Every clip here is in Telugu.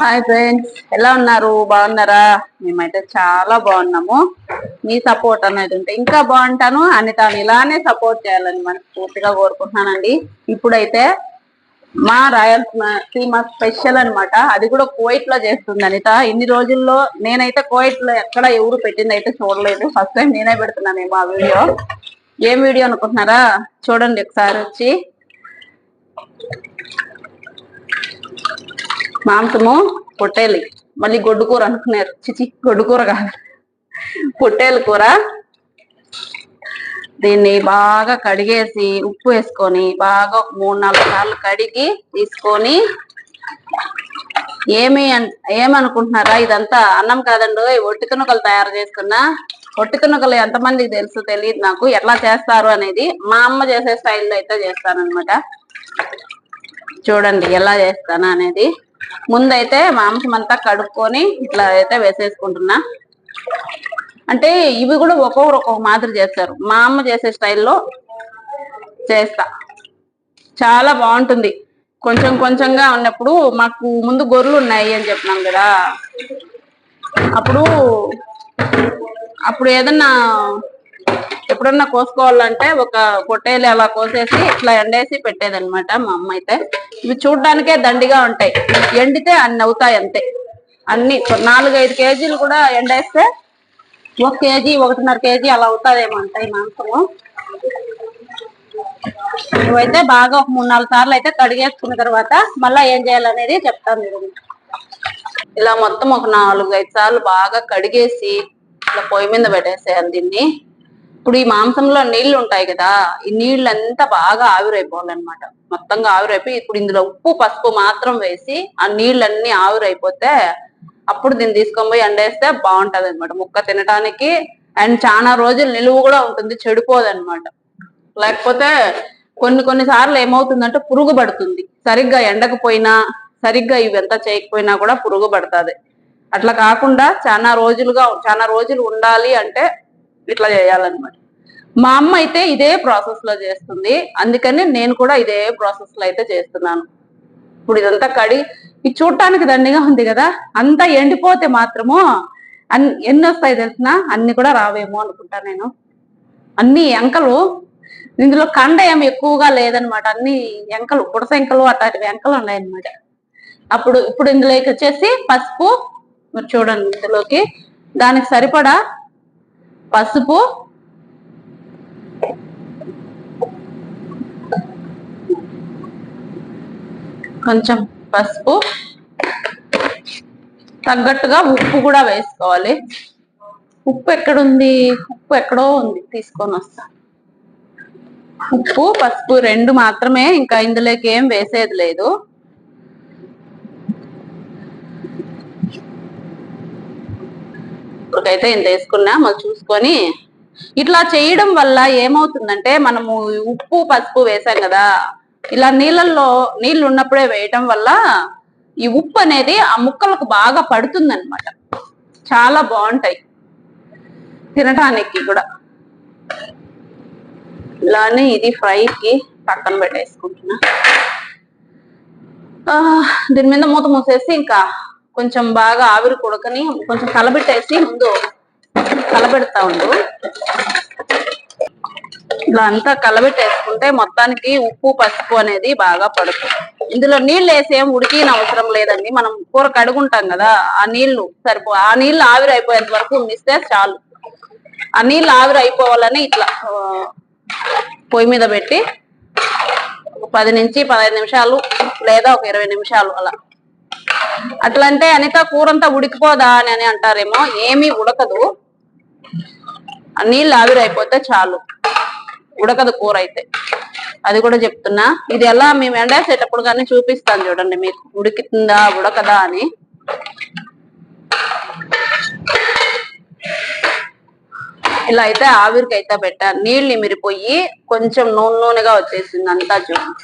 హాయ్ ఫ్రెండ్స్ ఎలా ఉన్నారు? బాగున్నారా? మేమైతే చాలా బాగున్నాము. మీ సపోర్ట్ అనేది ఉంటే ఇంకా బాగుంటాను. అని తాను ఇలానే సపోర్ట్ చేయాలని మనస్ఫూర్తిగా కోరుకుంటున్నానండి. ఇప్పుడైతే మా రాయలసీమ స్పెషల్ అన్నమాట. అది కూడా కోయిట్లో చేస్తుంది అనిత. ఇన్ని రోజుల్లో నేనైతే కోయిట్లో ఎక్కడ ఎవరు పెట్టింది అయితే చూడలేదు. ఫస్ట్ టైం నేనే పెడుతున్నానేమో ఆ వీడియో. ఏం వీడియో అనుకుంటున్నారా? చూడండి ఒకసారి వచ్చి. మాంసము పొట్టేలి. మళ్ళీ గొడ్డు కూర అనుకున్నారు. చిచి గొడ్డు కూర కాదు. పొట్టేలు కూర. దీన్ని బాగా కడిగేసి ఉప్పు వేసుకొని బాగా ఒక మూడు నాలుగు సార్లు కడిగి తీసుకొని ఏమి ఏమనుకుంటున్నారా? ఇదంతా అన్నం కాదండి. ఒట్టి తునకలు తయారు చేస్తున్నా. ఒట్టి తునకలు ఎంతమందికి తెలుసు తెలియదు నాకు. ఎట్లా చేస్తారు అనేది మా అమ్మ చేసే స్టైల్లో అయితే చేస్తానన్నమాట. చూడండి ఎలా చేస్తాను అనేది. ముందైతే మాంసం అంతా కడుక్కొని ఇట్లా అయితే వేసేసుకుంటున్నా. అంటే ఇవి కూడా ఒక్కొక్కరు ఒక్కొక్క మాదిరి చేస్తారు. మా అమ్మ చేసే స్టైల్లో చేస్తా. చాలా బాగుంటుంది. కొంచెం కొంచెంగా ఉన్నప్పుడు మాకు ముందు గొర్రెలు ఉన్నాయి అని చెప్పినాం కదా. అప్పుడు అప్పుడు ఏదన్నా ఎప్పుడన్నా కోసుకోవాలంటే ఒక పొట్టేలు అలా కోసేసి ఇట్లా ఎండేసి పెట్టేదన్నమాట మా అమ్మ అయితే. ఇవి చూడ్డానికే దండిగా ఉంటాయి. ఎండితే అన్ని అవుతాయి అంతే. అన్ని నాలుగు ఐదు కేజీలు కూడా ఎండేస్తే ఒక కేజీ ఒకటిన్నర కేజీ అలా అవుతాదేమో అంటాయి మాంసము. ఇవైతే బాగా ఒక మూడు నాలుగు సార్లు అయితే కడిగేసుకున్న తర్వాత మళ్ళా ఏం చేయాలనేది చెప్తాను మీరు ఇలా మొత్తం ఒక నాలుగు ఐదు సార్లు బాగా కడిగేసి ఇట్లా పొయ్యి మీద పెట్టేసేయాలి దీన్ని. ఇప్పుడు ఈ మాంసంలో నీళ్ళు ఉంటాయి కదా ఈ నీళ్ళంతా బాగా ఆవిరైపోవాలన్నమాట. మొత్తంగా ఆవిరైపోయి ఇప్పుడు ఇందులో ఉప్పు పసుపు మాత్రం వేసి ఆ నీళ్ళన్నీ ఆవిరైపోతే అప్పుడు దీన్ని తీసుకొని పోయి ఎండేస్తే బాగుంటది అనమాట ముక్క తినడానికి అండ్ చాలా రోజులు నిలువ కూడా ఉంటుంది చెడిపోదు అనమాట లేకపోతే కొన్ని కొన్ని సార్లు ఏమవుతుందంటే పురుగు పడుతుంది సరిగ్గా ఎండకపోయినా సరిగ్గా ఇవంతా చేయకపోయినా కూడా పురుగు పడుతుంది అట్లా కాకుండా చాలా రోజులుగా చాలా రోజులు ఉండాలి అంటే ఇట్లా చేయాలన్నమాట. మా అమ్మ అయితే ఇదే ప్రాసెస్లో చేస్తుంది. అందుకని నేను కూడా ఇదే ప్రాసెస్లో అయితే చేస్తున్నాను. ఇప్పుడు ఇదంతా కడి ఇది చూడటానికి దండిగా ఉంది కదా అంతా ఎండిపోతే మాత్రము అన్ని ఎన్ని వస్తాయి తెలిసిన అన్ని కూడా రావేమో అనుకుంటా నేను. అన్ని ఎంకలు ఇందులో కండ ఏమి ఎక్కువగా లేదనమాట అన్ని ఎంకలు బుడస ఎంకలు అట్లాంటివి ఎంకలు ఉన్నాయన్నమాట. అప్పుడు ఇప్పుడు ఇందులోకి వచ్చేసి పసుపు మీరు చూడండి ఇందులోకి. దానికి సరిపడా పసుపు. కొంచెం పసుపు. తగ్గట్టుగా ఉప్పు కూడా వేసుకోవాలి. ఉప్పు ఎక్కడుంది? ఉప్పు ఎక్కడో ఉంది. తీసుకొని వస్తా. ఉప్పు పసుపు రెండు మాత్రమే. ఇంకా ఇందులోకి ఏం వేసేది లేదు. ఇప్పటికైతే ఇంత వేసుకున్నా మళ్ళీ చూసుకొని ఇట్లా చేయడం వల్ల ఏమవుతుందంటే మనము ఉప్పు పసుపు వేసాం కదా ఇలా నీళ్ళల్లో నీళ్ళు ఉన్నప్పుడే వేయటం వల్ల ఈ ఉప్పు అనేది ఆ ముక్కలకు బాగా పడుతుంది చాలా బాగుంటాయి తినటానికి కూడా. ఇలానే ఇది ఫ్రైకి పక్కన పెట్టేసుకుంటున్నా. దీని మీద మూత మూసేసి ఇంకా కొంచెం బాగా ఆవిరి కొడకని కొంచెం కలబెట్టేసి ముందు కలబెడతా ఉండు. ఇలా అంతా కలబెట్టేసుకుంటే మొత్తానికి ఉప్పు పసుపు అనేది బాగా పడుతుంది. ఇందులో నీళ్ళు వేసి ఏం ఉడికిన అవసరం లేదండి. మనం కూర కడుగుంటాం కదా ఆ నీళ్ళు సరిపో ఆ నీళ్ళు ఆవిరి అయిపోయేంత వరకు ఉండిస్తే చాలు. ఆ నీళ్ళు ఆవిరి అయిపోవాలని ఇట్లా పొయ్యి మీద పెట్టి ఒక పది నుంచి పదహైదు నిమిషాలు లేదా ఒక ఇరవై నిమిషాలు అలా అట్లంటే అనిత కూర అంతా ఉడికిపోదా అని అని అంటారేమో ఏమీ ఉడకదు. ఆ నీళ్ళు ఆవిరైపోతే చాలు. ఉడకదు కూర అయితే అది కూడా చెప్తున్నా. ఇది ఎలా మేము ఎండేసేటప్పుడు కానీ చూపిస్తాను చూడండి మీకు. ఉడికితుందా ఉడకదా అని. ఇలా అయితే ఆవిరికి అయితే పెట్టాను నీళ్ళు మిరిపోయి కొంచెం నూనె నూనెగా వచ్చేసింది అంతా చూడండి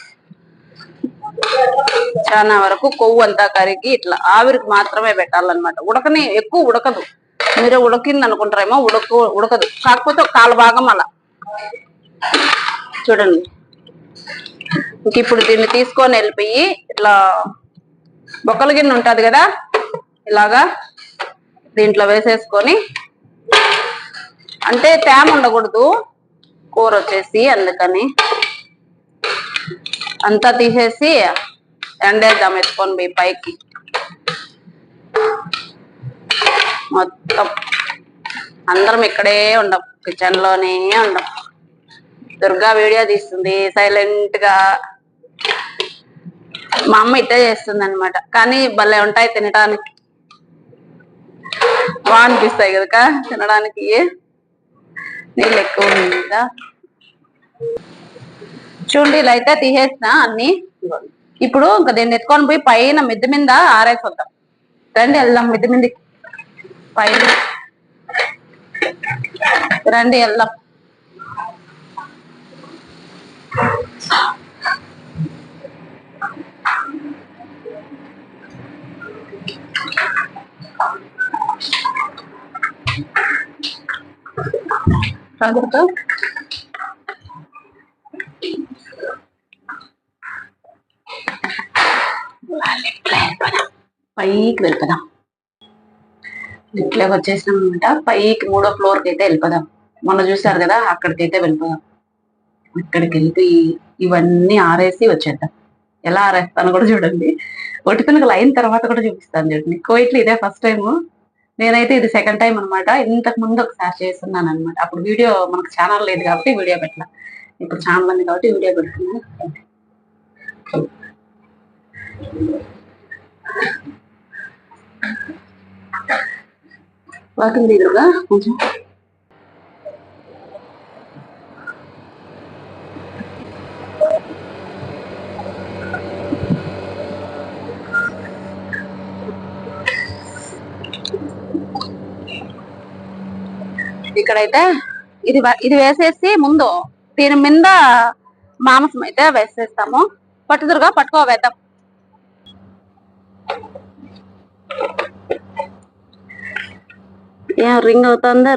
చాలా వరకు కొవ్వు అంతా కరిగి ఇట్లా ఆవిరికి మాత్రమే పెట్టాలన్నమాట. ఉడకని ఎక్కువ ఉడకదు. మీరు ఉడకింది అనుకుంటారేమో ఉడక ఉడకదు. కాకపోతే కాలు భాగం అలా. చూడండి. ఇంక ఇప్పుడు దీన్ని తీసుకొని వెళ్ళిపోయి ఇట్లా బొక్కల గిన్నె ఉంటుంది కదా ఇలాగా దీంట్లో వేసేసుకొని అంటే తేమ ఉండకూడదు. కూర వచ్చేసి అందుకని. అంతా తీసేసి ఎండేద్దాం ఎత్తుకొని పోయి పైకి. మొత్తం అందరం ఇక్కడే ఉండం కిచెన్లోనే ఉండం. దుర్గా వీడియో తీస్తుంది సైలెంట్గా. మా అమ్మ ఇట్టే చేస్తుంది అనమాట కానీ భలే ఉంటాయి తినడానికి బాగా అనిపిస్తాయి కదా తినడానికి. నీళ్ళు ఎక్కువ ఉంది కదా. చూడండి అయితే తీసేసిన అన్ని. ఇప్పుడు ఇంకా దీన్ని ఎత్తుకొని పోయి పైన మిద్దె మీద ఆరేసొద్దాం. రండి వెళ్దాం మిద్ది మీద. పైన. రండి వెళ్దాం. జాగ్రత్త పైకి వెళ్ళిపోదాం లిఫ్ట్లోకి వచ్చేసినాం అనమాట పైకి మూడో ఫ్లోర్కి అయితే వెళ్ళిపోదాం మొన్న చూసారు కదా అక్కడికి అయితే వెళ్ళిపోదాం అక్కడికి వెళ్ళిపోయి ఇవన్నీ ఆరేసి వచ్చేద్దాం. ఎలా ఆరేస్తాను కూడా చూడండి. ఒట్టి పిల్లలు అయిన తర్వాత కూడా చూపిస్తాను చూడండి. కోయిట్లు ఇదే ఫస్ట్ టైం నేనైతే ఇది సెకండ్ టైం అన్నమాట. ఇంతకు ముందు ఒకసారి చేస్తున్నాను అనమాట అప్పుడు వీడియో మనకు ఛానల్ లేదు కాబట్టి వీడియో పెట్టాల. ఇప్పుడు ఛానల్ ఉంది కాబట్టి వీడియో పెడుతున్నాను వాకింగ్ ఎదురుగా కొంచెం. ఇక్కడైతే ఇది ఇది వేసేసి ముందు దీని మీద మాంసం అయితే వేసేస్తాము. పట్టుదురుగా పట్టుకో వేద్దాం ఏం రింగ్ అవుతుందా?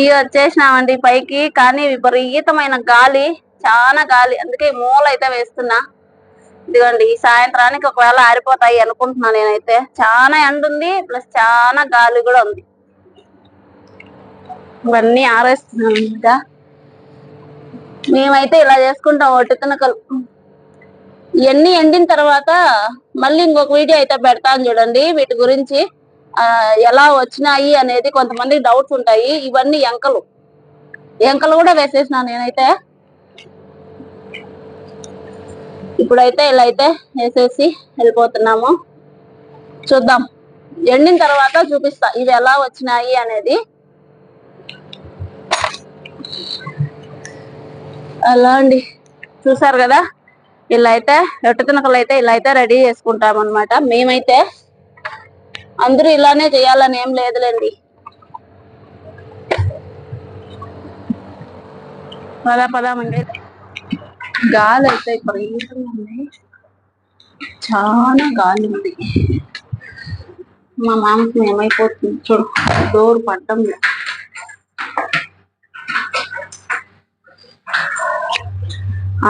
ఈ వచ్చేసినామండి పైకి కానీ విపరీతమైన గాలి చాలా గాలి. అందుకే ఈ మూల అయితే వేస్తున్నా. ఇదిగోండి ఈ సాయంత్రానికి ఒకవేళ ఆరిపోతాయి అనుకుంటున్నా నేనైతే. చాలా ఎండ ఉంది ప్లస్ చాలా గాలి కూడా ఉంది. ఇవన్నీ ఆరేస్తున్నాం ఇంకా. మేమైతే ఇలా చేసుకుంటాం ఒకటి తినకలు. ఇవన్నీ ఎండిన తర్వాత మళ్ళీ ఇంకొక వీడియో అయితే పెడతాను చూడండి వీటి గురించి. ఎలా వచ్చినాయి అనేది కొంతమందికి డౌట్స్ ఉంటాయి. ఇవన్నీ ఎంకలు. ఎంకలు కూడా వేసేసిన నేనైతే. ఇప్పుడైతే ఇలా అయితే వేసేసి వెళ్ళిపోతున్నాము. చూద్దాం. ఎండిన తర్వాత చూపిస్తా. ఇవి ఎలా వచ్చినాయి అనేది. అలా అండి. చూసారు కదా? ఇలా అయితే ఎట్టు తినకలు అయితే ఇలా అయితే రెడీ చేసుకుంటాం అనమాట మేమైతే అందరూ ఇలానే చేయాలని ఏం లేదులేండి. పదా పదామండి. గాలి అయితే విపరీతంగా ఉంది. చాలా గాలి ఉంది. మా మామకి ఏమైపోతుంది చూడు డోర్ పడ్డం లేదు.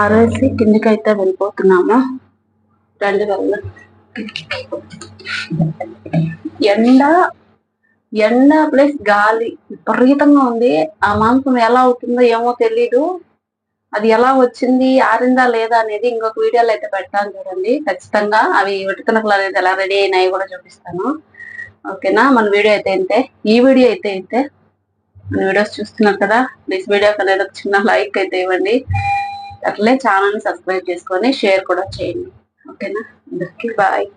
ఆరేసి కిందికి అయితే వెళ్ళిపోతున్నాము. రండి వెళ్దాం ఎండ ఎండ ప్లస్ గాలి విపరీతంగా ఉంది. ఆ మాంసం ఎలా అవుతుందో ఏమో తెలీదు. అది ఎలా వచ్చింది ఆరిందా లేదా అనేది ఇంకొక వీడియోలో అయితే పెడతాను చూడండి. ఖచ్చితంగా అవి వెటుకనకలు అనేది ఎలా రెడీ అయినాయి కూడా చూపిస్తాను. ఓకేనా మన వీడియో అయితే ఇంతే. ఈ వీడియో అయితే ఇంతే. మన వీడియోస్ చూస్తున్నారు కదా? ప్లీజ్ వీడియో అనేది ఒక చిన్న లైక్ అయితే ఇవ్వండి. అట్లే ఛానల్ని సబ్స్క్రైబ్ చేసుకొని షేర్ కూడా చేయండి. ఓకేనా అందరికీ బాయ్